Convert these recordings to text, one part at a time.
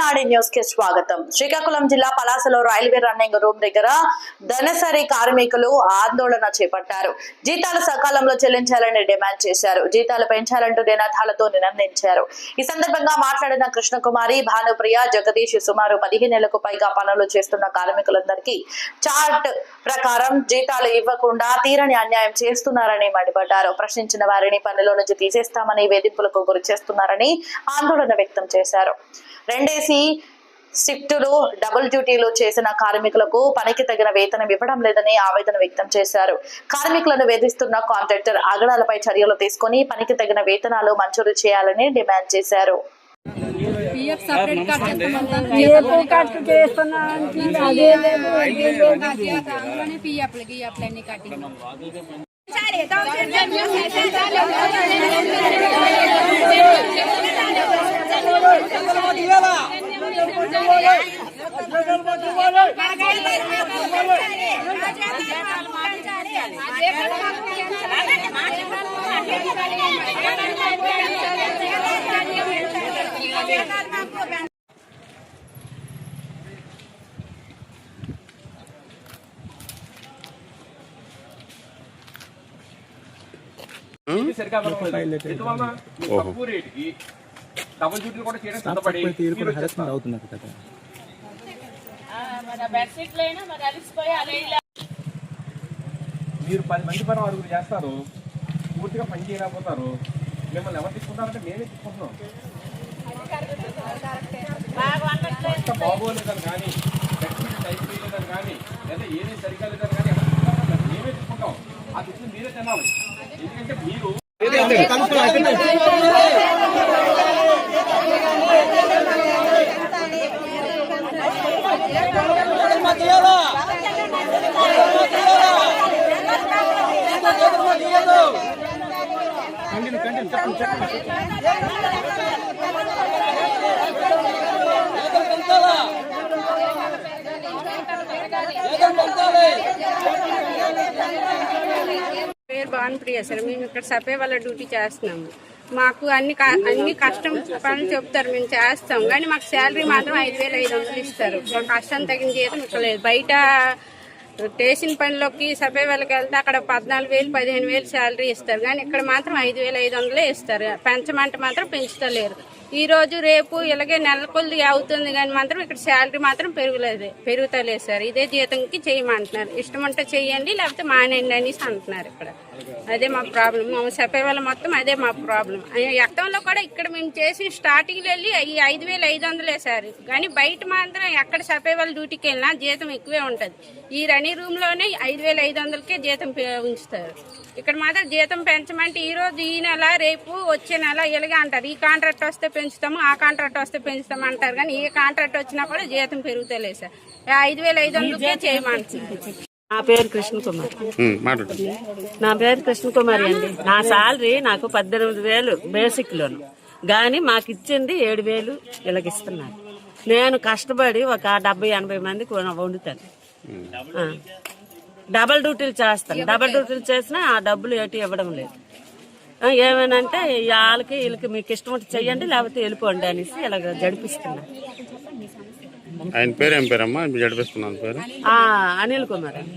నాడి న్యూస్కి స్వాగతం. శ్రీకాకుళం జిల్లా పలాసలో రైల్వే రన్నింగ్ రూమ్ దగ్గర ధనసరి కార్మికులు ఆందోళన చేపట్టారు. జీతాలు సకాలంలో చెల్లించాలని డిమాండ్ చేశారు. జీతాలు పెంచాలంటూ నినాదాలతో నినందించారు. ఈ సందర్భంగా మాట్లాడిన కృష్ణకుమారి భానుప్రియ జగదీష్ సుమారు పదిహేనేళ్ళకు పైగా పనులు చేస్తున్న కార్మికులందరికీ చార్ట్ ప్రకారం జీతాలు ఇవ్వకుండా తీరని అన్యాయం చేస్తున్నారని మండిపడ్డారు. ప్రశ్నించిన వారిని పనిలో నుంచి తీసేస్తామని వేధింపులకు గురి చేస్తున్నారని ఆందోళన వ్యక్తం చేశారు. రెండేసి షిఫ్టులు డబుల్ డ్యూటీలు చేసిన కార్మికులకు పనికి తగిన వేతనం ఇవ్వడం లేదని ఆవేదన వ్యక్తం చేశారు. కార్మికులను వేధిస్తున్న కాంట్రాక్టర్ ఆగడాలపై చర్యలు తీసుకుని పనికి తగిన వేతనాలు మంజూరు చేయాలని డిమాండ్ చేశారు. ఇది సరిగ్గా అవ్వలేదు. ఎందువలన మీరు తక్కువ రేటుకి డబుల్ డ్యూటీలు కూడా చేయడం సిద్ధపడి తీరు మీరు కూడా హెరాస్మెంట్ అవుతున్నారు కదా. మీరు పది మంది పని ఆరుగురు చేస్తారు. పూర్తిగా పని చేయలేకపోతారు. మిమ్మల్ని ఎవరు తీసుకుంటారంటే మేమే తీసుకుంటున్నాం. బాగోలేదని కానీ చేయలేదని కానీ లేదా ఏది సరిగ్గా లేదని కానీ ఎవరు తీసుకుంటారో మేమే తీసుకుంటాం. ఆ తీసుకుని మీరే తినాలి. ఎందుకంటే మీరు పేరు భానుప్రియ సార్. మేము ఇక్కడ సపే వాళ్ళ డ్యూటీ చేస్తున్నాము. మాకు అన్ని క- అన్ని కష్టం పనులు చెప్తారు మేము చేస్తాం. కానీ మాకు శాలరీ మాత్రం ఐదు వేల ఐదు వందలు ఇస్తారు. మా కష్టం తగిన జీతం ఇక్కడ లేదు బయట స్టేషన్ పనిలోకి సపే వాళ్ళకి వెళ్తే అక్కడ పద్నాలుగు వేలు పదిహేను వేలు శాలరీ ఇస్తారు. కానీ ఇక్కడ మాత్రం ఐదు వేల ఐదు వందలే ఇస్తారు. పెంచమంటే మాత్రం పెంచుతలేరు. ఈ రోజు రేపు ఇలాగే నెలకొల్లి అవుతుంది కానీ మాత్రం ఇక్కడ శాలరీ మాత్రం పెరుగులేదు పెరుగుతలేదు సార్. ఇదే జీతంకి చేయమంటున్నారు. ఇష్టం ఉంటే చెయ్యండి లేకపోతే మానేయండి అనేసి అంటున్నారు ఇక్కడ. అదే మా ప్రాబ్లం మా చెప్పే వాళ్ళ మొత్తం అదే మా ప్రాబ్లం ఎక్కడంలో కూడా ఇక్కడ మేము చేసి స్టార్టింగ్ వెళ్ళి ఈ ఐదు వేలు ఐదు వందలే సార్. కానీ బయట మాత్రం ఎక్కడ చెప్పే వాళ్ళ డ్యూటీకి వెళ్ళినా జీతం ఎక్కువే ఉంటుంది. ఈ రనీ రూమ్లోనే ఐదు వేల ఐదు వందలకే జీతం పె- ఉంచుతారు. ఇక్కడ మాత్రం జీతం పెంచమంటే ఈ రోజు ఈ నెల రేపు వచ్చే నెల ఇలాగే అంటారు. ఈ కాంట్రాక్ట్ వస్తే పెంచుతాము ఆ కాంట్రాక్ట్ వస్తే పెంచుతాము అంటారు. కానీ ఏ కాంట్రాక్ట్ వచ్చినా కూడా జీతం పెరుగుతలేదు సార్. ఐదు వేల ఐదు వందలకే చేయమంటున్నారు. నా పేరు కృష్ణ కుమార్. నా పేరు కృష్ణ కుమారి అండి. నా శాలరీ నాకు పద్దెనిమిది వేలు బేసిక్ లోను. కానీ మాకు ఇచ్చింది ఏడు వేలు ఇలాగ ఇస్తున్నారు. నేను కష్టపడి ఒక డెబ్బై ఎనభై మందికి వండుతాను. డబల్ డ్యూటీలు చేస్తాను. డబల్ డ్యూటీలు చేసినా ఆ డబ్బులు ఏటి ఇవ్వడం లేదు. ఏమేనంటే వాళ్ళకి వీళ్ళకి మీకు ఇష్టం ఉంటే చెయ్యండి లేకపోతే వెళ్ళిపోండి అనేసి ఇలాగ జడిపిస్తున్నారు ఆయన పేరు ఏం పేరమ్మా? జడిపిస్తున్నాను పేరు. ఆ, అనిల్ కుమార్. అండి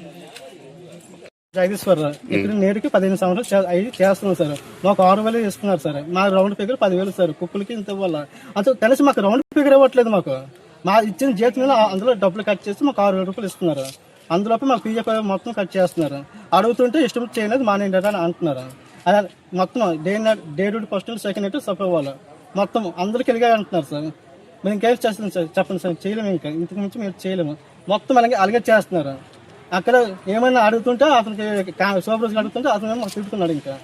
జగదీశ్వరరావు ఇక్కడ నేటికి పదిహేను సంవత్సరాలు చేస్తున్నాం సార్. మాకు ఆరు వేలు ఇస్తున్నారు సార్. మా రౌండ్ ఫిగర్ పదివేలు సార్ కుక్కులకి ఇంత ఇవ్వాల. అంత కలిసి మాకు రౌండ్ ఫిగర్ ఇవ్వట్లేదు మాకు. మా ఇచ్చిన జీతం అందులో డబ్బులు కట్ చేసి మాకు ఆరు వేల రూపాయలు ఇస్తున్నారు. అందులోపు మాకు పీఎఫ్ మొత్తం కట్ చేస్తున్నారు. అడుగుతుంటే ఇష్టం చేయలేదు మానేయండి అని అంటున్నారు. అలా మొత్తం day night day duty first second night suffer అవ్వాలి. మొత్తం అందరికి ఇలాగే అంటున్నారు సార్. మేము ఇంకేం చేస్తున్నాం సార్? చెప్పండి సార్. చేయలేము ఇంకా. ఇంతకు మించి మేము చేయలేము. మొత్తం అలాగే అలాగే చేస్తున్నారు. అక్కడ ఏమైనా అడుగుతుంటే అతనికి సూపర్వైజర్ అడుగుతుంటే అతను ఏమో మాకు తిడుతున్నాడు ఇంకా.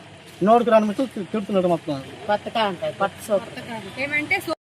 నోడుకు రాని తిడుతున్నాడు మొత్తం. కొత్త ఏమంటే